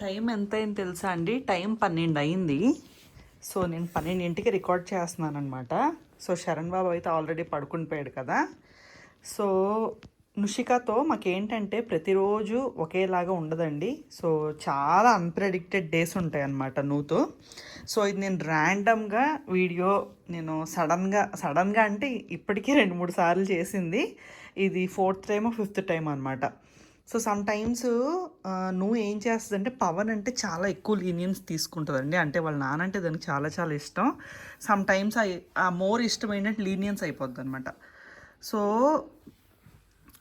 Time ఎంత అయింది తెలుసా అండి? టైం పన్నెండు అయింది సో నేను పన్నెండింటికి రికార్డ్ చేస్తున్నాను అనమాట సో శరణ్ బాబు అయితే ఆల్రెడీ పడుకుని పోయాడు కదా. సో నుషికతో మాకేంటంటే ప్రతిరోజు ఒకేలాగా ఉండదండి. సో చాలా అన్ప్రెడిక్టెడ్ డేస్ ఉంటాయి అన్నమాట నువ్వుతో. సో ఇది నేను ర్యాండమ్గా వీడియో నేను సడన్గా సడన్గా అంటే ఇప్పటికే రెండు మూడు సార్లు చేసింది. ఇది ఫోర్త్ టైమ్ ఫిఫ్త్ టైం అనమాట సో సమ్ టైమ్స్ నువ్వు ఏం చేస్తుందంటే పవన్ అంటే చాలా ఎక్కువ లీనియన్స్ తీసుకుంటుందండి. అంటే వాళ్ళ నాన్న అంటే దానికి చాలా చాలా ఇష్టం. సమ్ టైమ్స్ ఆ మోర్ ఇష్టం ఏంటంటే లీనియన్స్ అయిపోద్ది అనమాట సో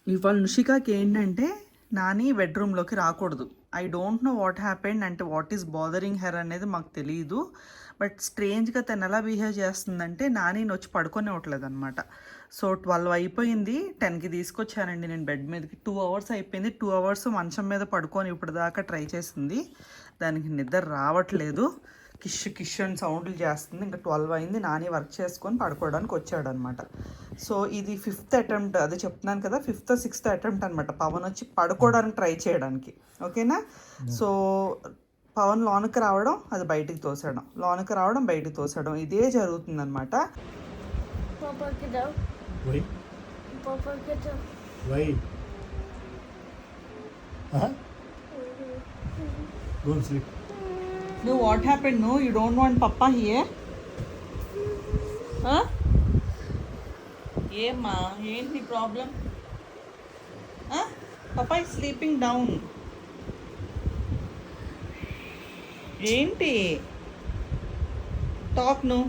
ఇవాళ నుషికాకి ఏంటంటే నాని బెడ్రూమ్లోకి రాకూడదు. I don't know what happened అంటే వాట్ ఈస్ బాదరింగ్ హెర్ అనేది మాకు తెలియదు బట్ స్ట్రేంజ్గా తను ఎలా బిహేవ్ చేస్తుందంటే నానిని వచ్చి పడుకోనివ్వట్లేదు అనమాట సో ట్వెల్వ్ అయిపోయింది టెన్కి తీసుకొచ్చానండి నేను బెడ్ మీదకి. టూ అవర్స్ అయిపోయింది టూ అవర్స్ మంచం మీద పడుకొని ఇప్పటిదాకా దాకా ట్రై చేసింది. దానికి నిద్ర రావట్లేదు. కిష్ కిష్ అని సౌండ్లు చేస్తుంది. ఇంకా ట్వెల్వ్ అయింది నాని వర్క్ చేసుకొని పడుకోవడానికి వచ్చాడనమాట సో ఇది ఫిఫ్త్ అటెంప్ట్ అదే చెప్తున్నాను కదా ఫిఫ్త్ సిక్స్త్ అటెంప్ట్ అనమాట పవన్ వచ్చి పడుకోవడానికి ట్రై చేయడానికి. ఓకేనా? సో పవన్ లోనికి రావడం అది బయటికి తోసేయడం. లోనికి రావడం బయటికి తోసేయడం. ఇదే and sleep. నువ్వు what happened no you don't want papa here ఏమ్మా ఏంటి ప్రాబ్లం పప్పా ఈ స్లీపింగ్ డౌన్ ఏంటి? టాక్ను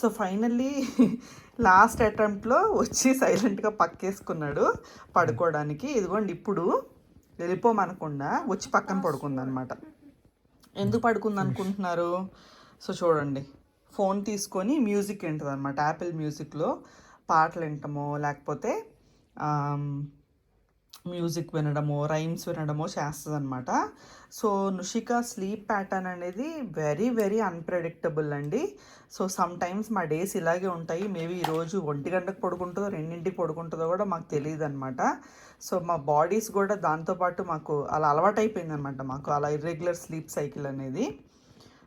సో ఫైనల్లీ లాస్ట్ అటెంప్ట్లో వచ్చి సైలెంట్గా పక్కేసుకున్నాడు పడుకోవడానికి. ఇదిగోండి ఇప్పుడు వెళ్ళిపోమనకుండా వచ్చి పక్కన పడుకుందనమాట. ఎందుకు పడుకుంది అనుకుంటున్నారు సో చూడండి ఫోన్ తీసుకొని మ్యూజిక్ వింటుంది అనమాట యాపిల్ మ్యూజిక్లో పాటలు వింటమో లేకపోతే మ్యూజిక్ వినడమో రైమ్స్ వినడమో చేస్తుంది అనమాట సో నుషిక స్లీప్ ప్యాటర్న్ అనేది వెరీ వెరీ అన్ప్రెడిక్టబుల్ అండి. సో సమ్ టైమ్స్ మా డేస్ ఇలాగే ఉంటాయి. మేబీ ఈరోజు ఒంటి గంటకు పడుకుంటుందో రెండింటికి పడుకుంటుందో కూడా మాకు తెలియదు అనమాట సో మా బాడీస్ కూడా దాంతోపాటు మాకు అలా అలవాటైపోయింది అనమాట మాకు అలా ఇర్రెగ్యులర్ స్లీప్ సైకిల్ అనేది.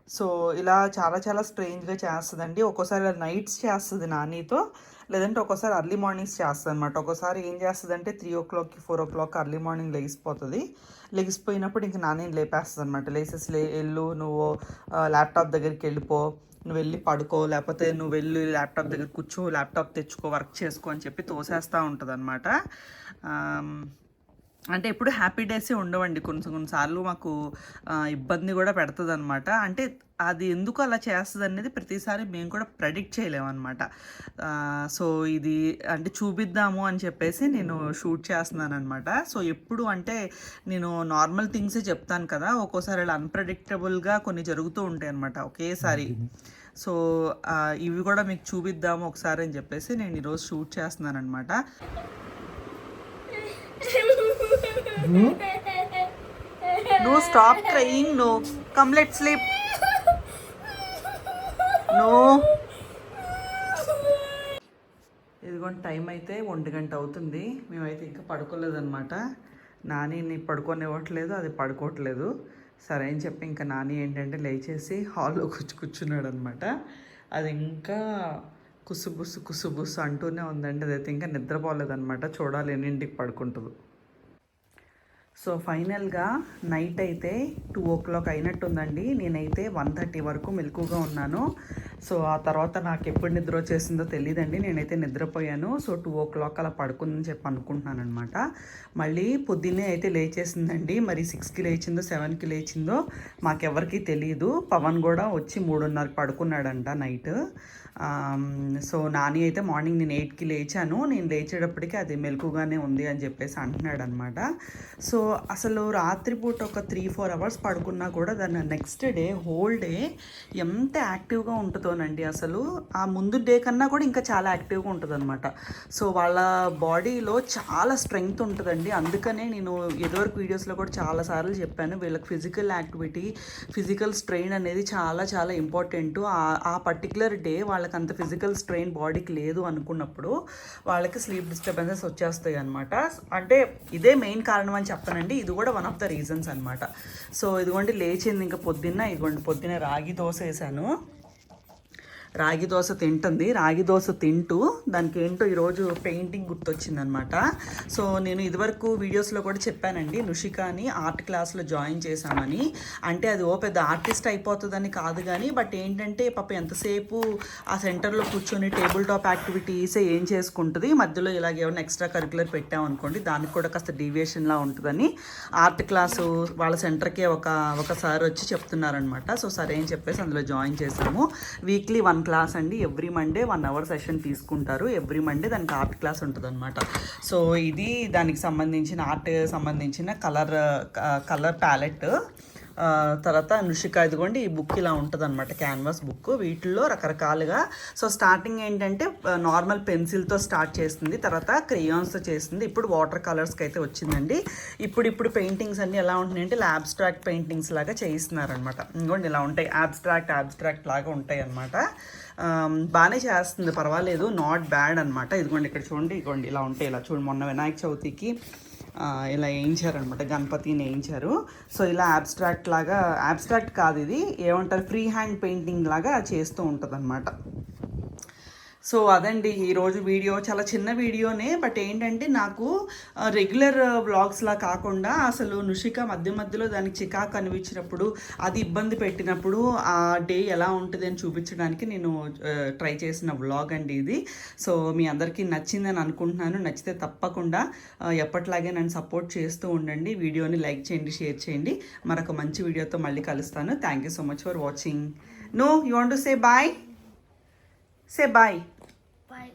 సో ఇలా చాలా చాలా స్ట్రేంజ్గా చేస్తుందండి. ఒక్కోసారి నైట్స్ చేస్తుంది నానితో లేదంటే ఒక్కోసారి అర్లీ మార్నింగ్స్ చేస్తుంది అనమాట ఒక్కోసారి ఏం చేస్తుంది అంటే త్రీ ఓ క్లాక్కి four o'clock early morning లెగిసిపోతుంది లెగిసిపోయినప్పుడు ఇంక నాని లేపేస్తుంది అనమాట లేసేసి లే వెళ్ళు నువ్వు ల్యాప్టాప్ దగ్గరికి వెళ్ళిపో నువ్వు వెళ్ళి పడుకో లేకపోతే నువ్వు వెళ్ళి ల్యాప్టాప్ దగ్గర కూర్చో ల్యాప్టాప్ తెచ్చుకో వర్క్ చేసుకో అని చెప్పి తోసేస్తూ ఉంటుంది అనమాట అంటే ఎప్పుడు హ్యాపీ డేసే ఉండవండి కొన్ని కొన్నిసార్లు మాకు ఇబ్బంది కూడా పెడుతుంది అనమాట అంటే అది ఎందుకు అలా చేస్తుంది అనేది ప్రతిసారి మేము కూడా ప్రెడిక్ట్ చేయలేమన్నమాట. సో ఇది అంటే చూపిద్దాము అని చెప్పేసి నేను షూట్ చేస్తున్నాను అనమాట సో ఎప్పుడు అంటే నేను నార్మల్ థింగ్సే చెప్తాను కదా ఒక్కోసారి ఇలా అన్ప్రెడిక్టబుల్గా కొన్ని జరుగుతూ ఉంటాయి అనమాట ఒకేసారి సో ఇవి కూడా మీకు చూపిద్దాము ఒకసారి అని చెప్పేసి నేను ఈరోజు షూట్ చేస్తున్నాను అనమాట నువ్వు stop trying no come let sleep no ఇదిగోండి టైం అయితే ఒంటి గంట అవుతుంది. మేమైతే ఇంకా పడుకోలేదన్నమాట. నాని పడుకోనివ్వట్లేదు అది పడుకోవట్లేదు. సరే అని చెప్పి ఇంకా నాని ఏంటంటే లేచేసి హాల్లో కూర్చు కూర్చున్నాడు అనమాట అది ఇంకా కుసుబుస్సు కుసుబుస్సు అంటూనే ఉందండి. అదైతే ఇంకా నిద్రపోలేదన్నమాట. చూడాలి ఎన్నింటికి పడుకుంటుందో. సో ఫైనల్గా నైట్ అయితే టూ ఓ క్లాక్ అయినట్టుందండి. నేనైతే వన్ థర్టీ వరకు మెలకుగా ఉన్నాను. సో ఆ తర్వాత నాకు ఎప్పుడు నిద్ర వచ్చేసిందో తెలియదండి నేనైతే నిద్రపోయాను. సో టూ ఓ క్లాక్ అలా పడుకుందని చెప్పి అనుకుంటున్నాను అనమాట మళ్ళీ పొద్దున్నే అయితే లేచేసిందండి. మరి సిక్స్కి లేచిందో సెవెన్కి లేచిందో మాకెవరికి తెలియదు పవన్ కూడా వచ్చి మూడున్నరకు పడుకున్నాడంట నైట్. సో నాని అయితే మార్నింగ్ నేను ఎయిట్కి లేచాను. నేను లేచేటప్పటికి అది మెలకుగానే ఉంది అని చెప్పేసి అంటున్నాడు అనమాట సో అసలు రాత్రిపూట ఒక త్రీ ఫోర్ అవర్స్ పడుకున్నా కూడా దాన్ని నెక్స్ట్ డే హోల్ డే ఎంత యాక్టివ్గా ఉంటుందో డేలోనండి అసలు. ఆ ముందు డే కన్నా కూడా ఇంకా చాలా యాక్టివ్గా ఉంటుంది అనమాట సో వాళ్ళ బాడీలో చాలా స్ట్రెంగ్త్ ఉంటుందండి. అందుకనే నేను ఎదువరకు వీడియోస్లో కూడా చాలా సార్లు చెప్పాను వీళ్ళకి ఫిజికల్ యాక్టివిటీ ఫిజికల్ స్ట్రెయిన్ అనేది చాలా చాలా ఇంపార్టెంట్. ఆ పర్టికులర్ డే వాళ్ళకి అంత ఫిజికల్ స్ట్రెయిన్ బాడీకి లేదు అనుకున్నప్పుడు వాళ్ళకి స్లీప్ డిస్టర్బెన్సెస్ వచ్చేస్తాయి అనమాట అంటే ఇదే మెయిన్ కారణం అని చెప్తానండి ఇది కూడా వన్ ఆఫ్ ద రీజన్స్ అనమాట సో ఇదిగోండి లేచింది ఇంకా పొద్దున్న ఇదిగోండి పొద్దున్న రాగి దోశ వేసాను. రాగి దోశ తింటుంది. రాగి దోశ తింటూ దానికి ఏంటో ఈరోజు పెయింటింగ్ గుర్తొచ్చిందనమాట. సో నేను ఇదివరకు వీడియోస్లో కూడా చెప్పానండి నుషికాని ఆర్ట్ క్లాస్లో జాయిన్ చేశామని. అంటే అది ఓ పెద్ద ఆర్టిస్ట్ అయిపోతుందని కాదు కానీ బట్ ఏంటంటే పాప ఎంతసేపు ఆ సెంటర్లో కూర్చొని టేబుల్ టాప్ యాక్టివిటీస్ ఏం చేసుకుంటుంది. మధ్యలో ఇలాగ ఏమైనా ఎక్స్ట్రా కరికులర్ పెట్టామనుకోండి దానికి కూడా కాస్త డీవియేషన్లా ఉంటుందని ఆర్ట్ క్లాసు వాళ్ళ సెంటర్కే ఒక ఒకసారి వచ్చి చెప్తున్నారనమాట. సో సరే అని చెప్పేసి అందులో జాయిన్ చేసాము. వీక్లీ వన్ క్లాస్ అండి. Every Monday one hour session తీసుకుంటారు. ఎవ్రీ మండే దానికి ఆర్ట్ క్లాస్ ఉంటుంది అనమాట సో ఇది దానికి సంబంధించిన ఆర్ట్ సంబంధించిన కలర్ కలర్ ప్యాలెట్ తర్వాత నృషిక ఇదిగోండి ఈ బుక్ ఇలా ఉంటుంది అనమాట క్యాన్వాస్ బుక్ వీటిల్లో రకరకాలుగా సో స్టార్టింగ్ ఏంటంటే నార్మల్ పెన్సిల్తో స్టార్ట్ చేస్తుంది తర్వాత క్రేయాన్స్తో చేసింది ఇప్పుడు వాటర్ కలర్స్కి అయితే వచ్చిందండి. ఇప్పుడు ఇప్పుడు పెయింటింగ్స్ అన్నీ ఎలా ఉంటున్నాయంటే ల్యాబ్స్ట్రాక్ట్ అబ్స్ట్రాక్ట్ పెయింటింగ్స్ లాగా చేయిస్తున్నారనమాట ఇంకోండి ఇలా ఉంటాయి అబ్స్ట్రాక్ట్ అబ్స్ట్రాక్ట్ లాగా ఉంటాయి అనమాట బాగానే చేస్తుంది పర్వాలేదు నాట్ బ్యాడ్ అనమాట ఇదిగోండి ఇక్కడ చూడండి ఇదిగోండి ఇలా ఉంటాయి ఇలా చూడండి మొన్న వినాయక చవితికి ఇలా వేయించారనమాట. గణపతిని వేయించారు. సో ఇలా అబ్స్ట్రాక్ట్ లాగా అబ్స్ట్రాక్ట్ కాదు ఇది. ఏమంటారు? ఫ్రీ హ్యాండ్ పెయింటింగ్ లాగా చేస్తూ ఉంటుంది సో అదండి ఈరోజు వీడియో చాలా చిన్న వీడియోనే బట్ ఏంటంటే నాకు రెగ్యులర్ వ్లాగ్స్లా కాకుండా అసలు నుషిక మధ్య మధ్యలో దానికి చికాకు అనిపించినప్పుడు అది ఇబ్బంది పెట్టినప్పుడు ఆ డే ఎలా ఉంటుంది అని చూపించడానికి నేను ట్రై చేసిన వ్లాగ్ అండి ఇది. సో మీ అందరికీ నచ్చిందని అనుకుంటున్నాను. నచ్చితే తప్పకుండా ఎప్పట్లాగే నన్ను సపోర్ట్ చేస్తూ ఉండండి. వీడియోని లైక్ చేయండి షేర్ చేయండి. మరొక మంచి వీడియోతో మళ్ళీ కలుస్తాను. Thank you so much for watching. No you want to say bye? Say bye Bye.